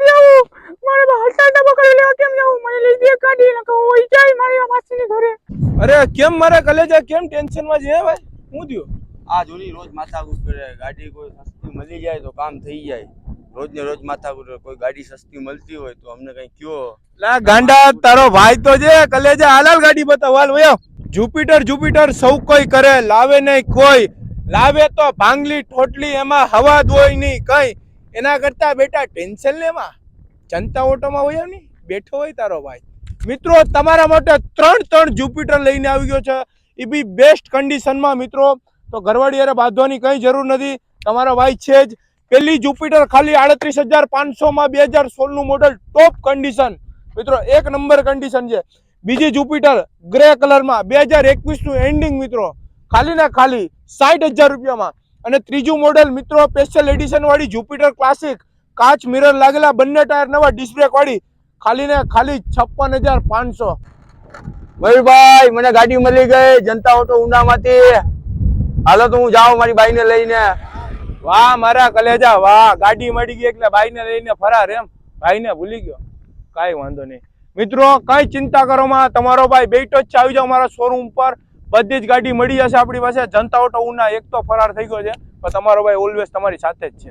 કેમ જાવું મારે હાલતા ડબ્બો કરી લેવા કેમ જાવું મને લઈ દે ગાડી ને કહું ઓય જાય મારી માસીની ઘરે. અરે કેમ મારા કલેજા? કેમ ટેન્શનમાં છે ભાઈ? હું થયો? આ જોની રોજ માથાકૂટ કરે. ગાડી કોઈ સસ્તી મળી જાય તો કામ થઈ જાય. રોજ ને રોજ માથાકૂટ. કોઈ ગાડી સસ્તી મળતી હોય તો અમને કઈ કયો. લા ગાંડા તારો ભાઈ તો છે કલેજા. હાલાલ ગાડી બતાવ. હાલ વયો. જુપિટર જુપિટર સૌ કોઈ કરે લાવે નહીં કોઈ. લાવે તો ભાંગલી ઠોટલી એમાં હવા દોય નહીં કઈ. એના કરતા બેટા ટેન્શન લેમાં જનતા ઓટોમાં હોય નહીં બેઠો હોય તારો ભાઈ. મિત્રો, તમારા માટે ત્રણ ત્રણ જુપિટર લઈને આવી ગયો છે. એ બી બેસ્ટ કન્ડિશનમાં મિત્રો. તો ઘરવાળી બાંધવાની કંઈ જરૂર નથી. તમારો ભાઈ છે જ. પેલી જુપિટર ખાલી આડત્રીસ હજાર પાંચસોમાં બે હજાર સોળનું મોડલ ટોપ કન્ડિશન મિત્રો, એક નંબર કન્ડિશન છે. બીજી જુપિટર ગ્રે કલરમાં બે હજાર એકવીસનું એન્ડિંગ મિત્રો. ખાલી ને ખાલી સાઠ હજાર રૂપિયામાં. અને ત્રીજું મોડેલ મિત્રો સ્પેશિયલ એડિશન વાળી જુપિટર ક્લાસિક કાચ મિરર લાગેલા બંને ટાયર નવા ડિસ્ક બ્રેક વાળી ખાલી ને ખાલી છપ્પન હજાર પાંચસો. મયુરભાઈ, મને ગાડી મળી ગઈ જનતા ઓટો ઉનામાંથી હાલો તો હું જાઉં મારી બાઈને લઈને. વાહ, મારા કલેજા, વાહ, ગાડી મળી ગઈ એટલે ભાઈને લઈને ફરાર એમ. ભાઈને ભૂલી ગયો. કાંઈ વાંધો નહીં. મિત્રો, કઈ ચિંતા કરો માં, તમારો ભાઈ બેઠો જ આવી જાઓ મારા શોરૂમ પર. બધી જ ગાડી મળી જશે આપણી પાસે. જનતા ઓટો ઉના એક તો ફરાર થઈ ગયો છે. પણ તમારો ભાઈ ઓલવેઝ તમારી સાથે જ છે.